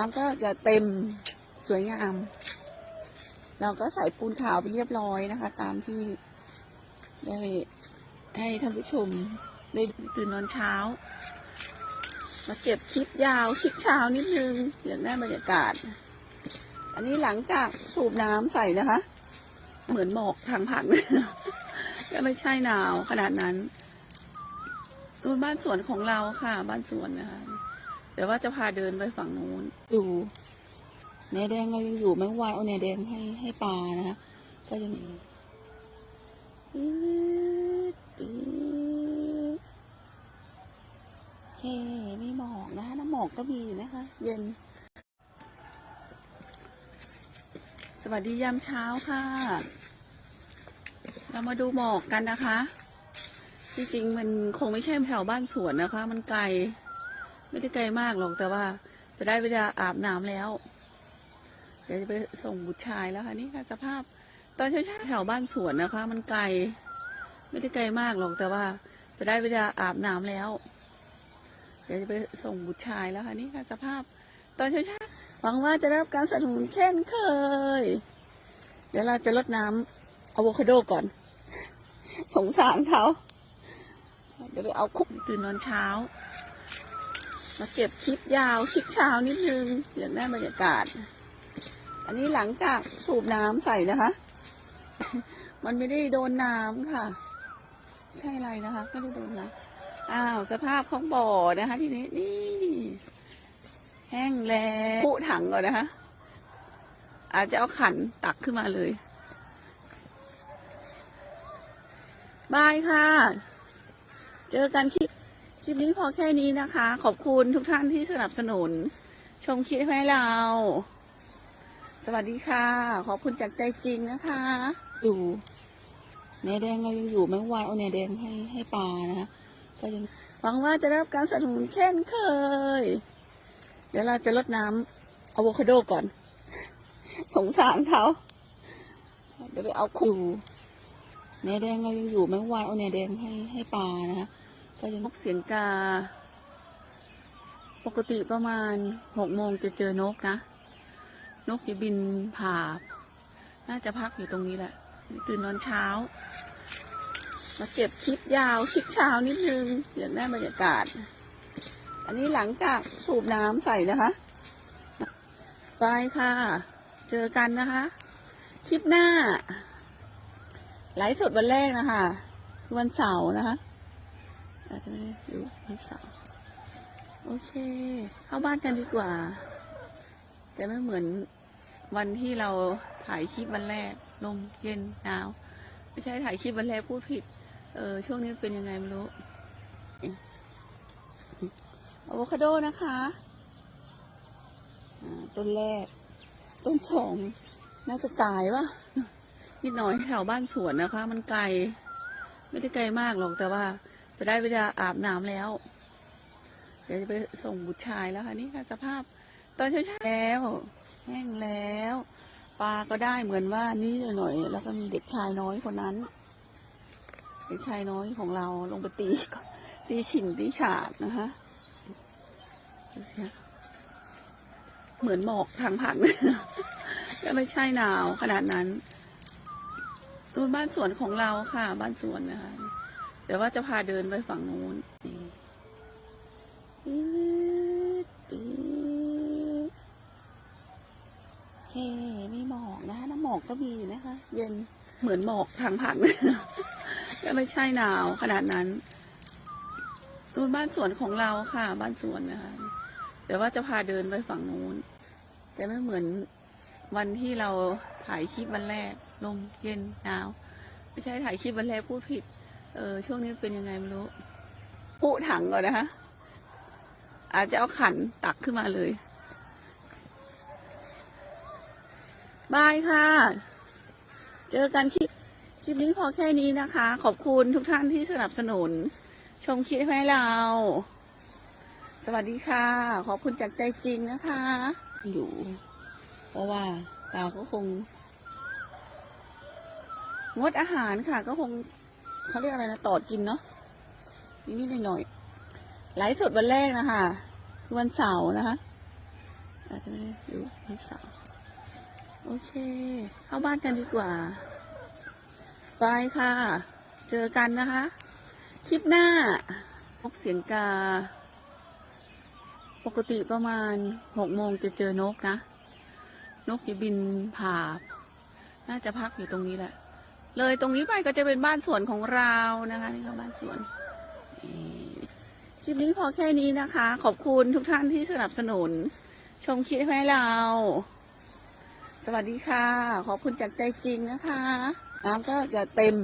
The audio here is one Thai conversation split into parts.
น้ำก็จะเต็มสวยงาม เราก็ใส่ปูนขาวไปเรียบร้อยนะคะ ตามที่ได้ให้ท่านผู้ชมได้ตื่นนอนเช้า มาเก็บคลิปยาวคลิปเช้านิดนึงอยากได้บรรยากาศ อันนี้หลังจากสูบน้ำใส่นะคะ เหมือนหมอกทางผักก็ไม่ใช่หนาวขนาดนั้นนู่นบ้านสวนของเราค่ะ บ้านสวนนะคะ ดี๋ยวว่าจะพาเดินไปฝั่งนู้น ดูเนยแดงเรายังอยู่ไมเมื่อวานเอาเนยแดงให้ให้ปลานะคะก็ยังมีปื๊ดปื๊ดโอเคมีหมอกนะคะน้ำหมอกก็มีอยู่นะคะ เย็น สวัสดียามเช้าค่ะ เรามาดูหมอกกันนะคะที่จริงมันคงไม่ใช่แถวบ้านสวนนะคะ มันไกล ไม่ได้ไกลมากหรอกแต่ว่า จะได้เวลาอาบน้ำแล้ว เดี๋ยวจะไปส่งบุตรชายแล้วค่ะนี่ค่ะ สภาพ ตอนเช้าๆแถวบ้านสวนนะคะ มันไกล ไม่ได้ไกลมากหรอกแต่ว่า จะได้เวลาอาบน้ำแล้ว เดี๋ยวจะไปส่งบุตรชายแล้วค่ะนี่ค่ะ สภาพ ตอนเช้าๆหวังว่าจะได้รับการสนับสนุนเช่นเคย เดี๋ยวเราจะลดน้ำอะโวคาโดก่อน สงสารเขาเดี๋ยวไปเอาคุกตื่นนอนเช้า มาเก็บคลิปยาวคลิปเช้านิดนึงอยากได้บรรยากาศ อันนี้หลังจากสูบน้ำใส่นะคะ มันไม่ได้โดนน้ำค่ะ ใช่อะไรนะคะ ไม่ได้โดนน้ำอ้าวสภาพของบ่อนะคะ ทีนี้นี่แห้งแล้วปุถังก่อนนะคะ อาจจะเอาขันตักขึ้นมาเลยบายค่ะ เจอกันคลิป ลิปนี้พอแค่นี้นะคะ ขอบคุณทุกท่านที่สนับสนุน ชมคลิปให้เรา สวัสดีค่ะ ขอบคุณจากใจจริงนะคะดูเนยแดงเรายังอยู่ไมเมื่อวานเอาเนยแดงให้ให้ปลานะคะก็ยังหวังว่าจะได้รับการสนับสนุนเช่นเคย เดี๋ยวเราจะลดน้ำอะโวคาโดก่อน สงสารเขาเดี๋ยวไปเอาคูเนยแดงเรายังอยู่ไมเมื่อวานเอาเนยแดงให้ให้ปลานะคะ ก็ยังนกเสียงกา ปกติประมาณหกโมงจะเจอนกนะ นกจะบินผ่า น่าจะพักอยู่ตรงนี้แหละ ตื่นนอนเช้า มาเก็บคลิปยาวคลิปเช้านิดนึงอยากได้บรรยากาศ อันนี้หลังจากสูบน้ำใส่นะคะบายค่ะ เจอกันนะคะ คลิปหน้า ไลฟ์สดวันแรกนะคะคือวันเสาร์นะคะ อาจจะไม่ได้อยู่วันเสาร์โอเค เข้าบ้านกันดีกว่า แต่ไม่เหมือนวันที่เราถ่ายคลิปวันแรก ลมเย็นหนาว ไม่ใช่ถ่ายคลิปวันแรกพูดผิด เออช่วงนี้เป็นยังไงไม่รู้อะโวคาโดนะคะต้นแรก ต้นสองน่าจะตายวะนิดหน่อยแถวบ้านสวนนะคะ มันไกล ไม่ได้ไกลมากหรอกแต่ว่า จะได้เวลาอาบน้ำแล้ว เดี๋ยวจะไปส่งบุตรชายแล้วค่ะนี่ค่ะ สภาพ ตอนเช้าแล้ว แห้งแล้วปลาก็ได้เหมือนว่านี่หน่อย แล้วก็มีเด็กชายน้อยคนนั้น เด็กชายน้อยของเราลงไปตีตีฉิงตีฉาดนะคะดูสิเหมือนหมอกทางผักก็ไม่ใช่หนาวขนาดนั้นนู่นบ้านสวนของเราค่ะ บ้านสวนนะคะ เดี๋ยวว่าจะพาเดินไปฝั่งนู้นนี่ปื๊ดปื๊ดโอเคมีหมอกนะคะน้ำหมอกก็มีอยู่นะคะ เย็นเหมือนหมอกทางผักก็ไม่ใช่หนาวขนาดนั้นนู่นบ้านสวนของเราค่ะ บ้านสวนนะคะ เดี๋ยวว่าจะพาเดินไปฝั่งนู้น แต่ไม่เหมือนวันที่เราถ่ายคลิปวันแรก ลมเย็นหนาว ไม่ใช่ถ่ายคลิปวันแรกพูดผิด เออช่วงนี้เป็นยังไงไม่รู้ปุถังก่อนนะคะ อาจจะเอาขันตักขึ้นมาเลย บายค่ะ เจอกันคลิปคลิปนี้พอแค่นี้นะคะ ขอบคุณทุกท่านที่สนับสนุน ชมคลิปให้เรา สวัสดีค่ะ ขอบคุณจากใจจริงนะคะ อยู่ เพราะว่าเราก็คงงดอาหารค่ะก็คง เขาเรียกอะไรนะตอดกินเนาะนิดๆหน่อยๆไลฟ์สดวันแรกนะคะคือวันเสาร์นะคะอาจจะไม่ได้อยู่วันเสาร์โอเค เข้าบ้านกันดีกว่าบายค่ะ เจอกันนะคะ คลิปหน้านกเสียงกา ปกติประมาณหกโมงจะเจอนกนะ นกจะบินผ่า น่าจะพักอยู่ตรงนี้แหละ เลยตรงนี้ไปก็จะเป็นบ้านสวนของเรานะคะนี่คือบ้านสวนนี่คลิปนี้พอแค่นี้นะคะ ขอบคุณทุกท่านที่สนับสนุน ชมคลิปให้เรา สวัสดีค่ะ ขอบคุณจากใจจริงนะคะ น้ำก็จะเต็ม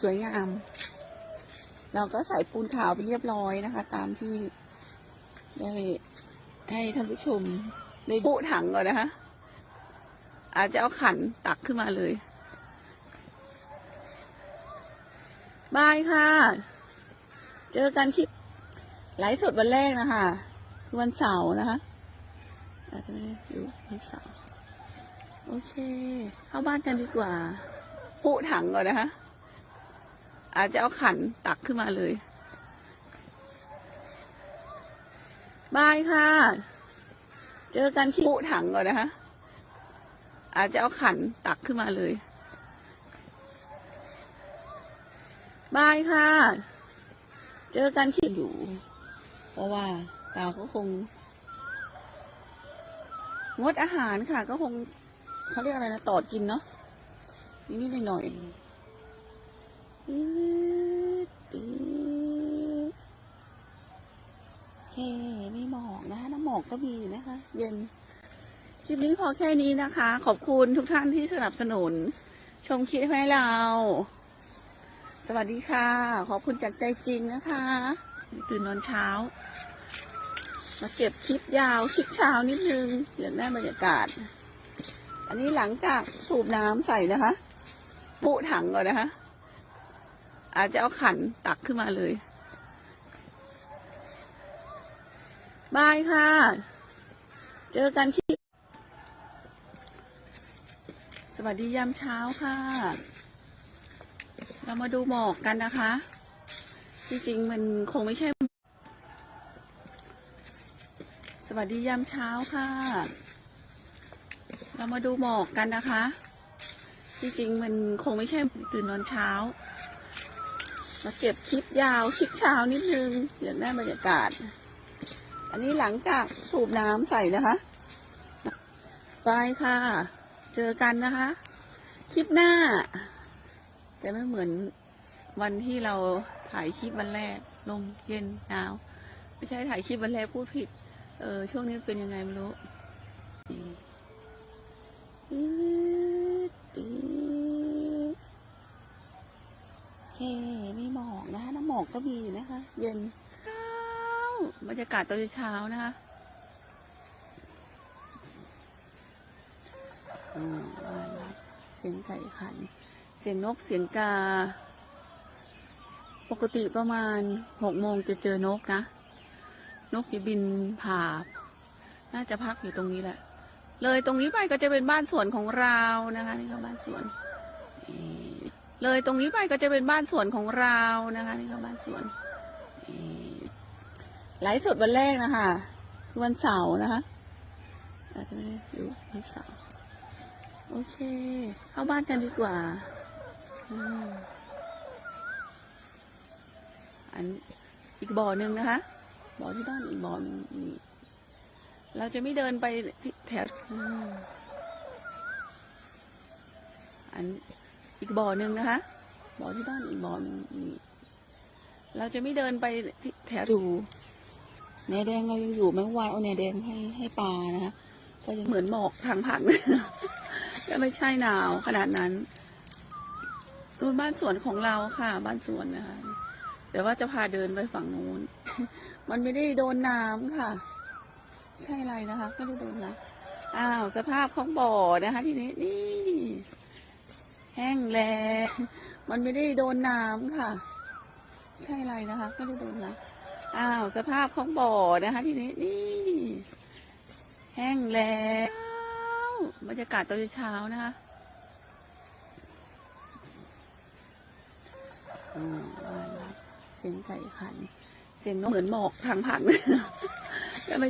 สวยงาม เราก็ใส่ปูนขาวไปเรียบร้อยนะคะ ตามที่ได้ให้ท่านผู้ชมได้บุถังก่อนนะคะ อาจจะเอาขันตักขึ้นมาเลย บายค่ะ เจอกันที่ไลฟ์สดวันแรกนะคะ คือวันเสาร์นะคะ อาจจะไม่ได้อยู่วันเสาร์โอเค เข้าบ้านกันดีกว่าปุถังก่อนนะคะ อาจจะเอาขันตักขึ้นมาเลยบายค่ะ เจอกันที่ปุถังก่อนนะคะ อาจจะเอาขันตักขึ้นมาเลย บายค่ะ เจอกันที่อยู่ เพราะว่าเราก็คง งดอาหารค่ะ ก็คงเขาเรียกอะไรนะ ตอดกินเนาะนิดๆหน่อยๆโอเคมีหมอกนะคะน้ำหมอกก็มีนะคะ เย็นคลิปนี้พอแค่นี้นะคะ ขอบคุณทุกท่านที่สนับสนุน ชมคลิปให้เรา สวัสดีค่ะ ขอบคุณจากใจจริงนะคะ ตื่นนอนเช้า มาเก็บคลิปยาวคลิปเช้านิดนึงอยากได้บรรยากาศ อันนี้หลังจากสูบน้ำใส่นะคะปุถังก่อนนะคะ อาจจะเอาขันตักขึ้นมาเลยบายค่ะ เจอกันที่ สวัสดียามเช้าค่ะ เรามาดูหมอกกันนะคะ จริงๆ มันคงไม่ใช่ สวัสดียามเช้าค่ะ เรามาดูหมอกกันนะคะ จริงๆ มันคงไม่ใช่ตื่นนอนเช้า มาเก็บคลิปยาวคลิปเช้านิดนึงอยากได้บรรยากาศ อันนี้หลังจากสูบน้ำใส่นะคะ บายค่ะ เจอกันนะคะ คลิปหน้า แต่ไม่เหมือนวันที่เราถ่ายคลิปวันแรกลมเย็นหนาว ไม่ใช่ถ่ายคลิปวันแรกพูดผิด เออช่วงนี้เป็นยังไงไม่รู้นี่อืดอืดโอเคมีหมอกนะคะน้ำหมอกก็มีนะคะ เย็นเช้าบรรยากาศตอนเช้านะคะเสียงไก่ขัน เสียงนกเสียงกา ปกติประมาณหกโมงจะเจอนกนะ นกจะบินผ่า น่าจะพักอยู่ตรงนี้แหละ เลยตรงนี้ไปก็จะเป็นบ้านสวนของเรานะคะนี่คือบ้านสวน เลยตรงนี้ไปก็จะเป็นบ้านสวนของเรานะคะนี่คือบ้านสวนไลฟ์สดวันแรกนะคะคือวันเสาร์นะคะอาจจะไม่ได้อยู่วันเสาร์โอเค เข้าบ้านกันดีกว่า อันอีกบ่อหนึ่งนะคะ บ่อที่บ้านอีกบ่อหนึ่งเราจะไม่เดินไปที่แถวอันอีกบ่อหนึ่งนะคะ บ่อที่บ้านอีกบ่อหนึ่งเราจะไม่เดินไปที่แถวดูแหนแดงเรายังอยู่ไม่วานเอาแหนแดงให้ให้ปลานะคะก็ยังเหมือนหมอกทางผักก็ไม่ใช่หนาวขนาดนั้น ดูบ้านสวนของเราค่ะ บ้านสวนนะคะเดี๋ยวว่าจะพาเดินไปฝั่งนู้น มันไม่ได้โดนน้ำค่ะ ใช่ไรนะคะ ไม่ได้โดนน้ำอ้าวสภาพของบ่อนะคะ ทีนี้นี่ แห้งแล้งมันไม่ได้โดนน้ำค่ะ ใช่ไรนะคะ ไม่ได้โดนน้ำอ้าวสภาพของบ่อนะคะ ทีนี้นี่แห้งแล้งบรรยากาศตอนเช้านะคะ อืมว่าแล้ว เสียงไก่ขัน เสียงนกเหมือนหมอกทางผักก็ไม่ใช่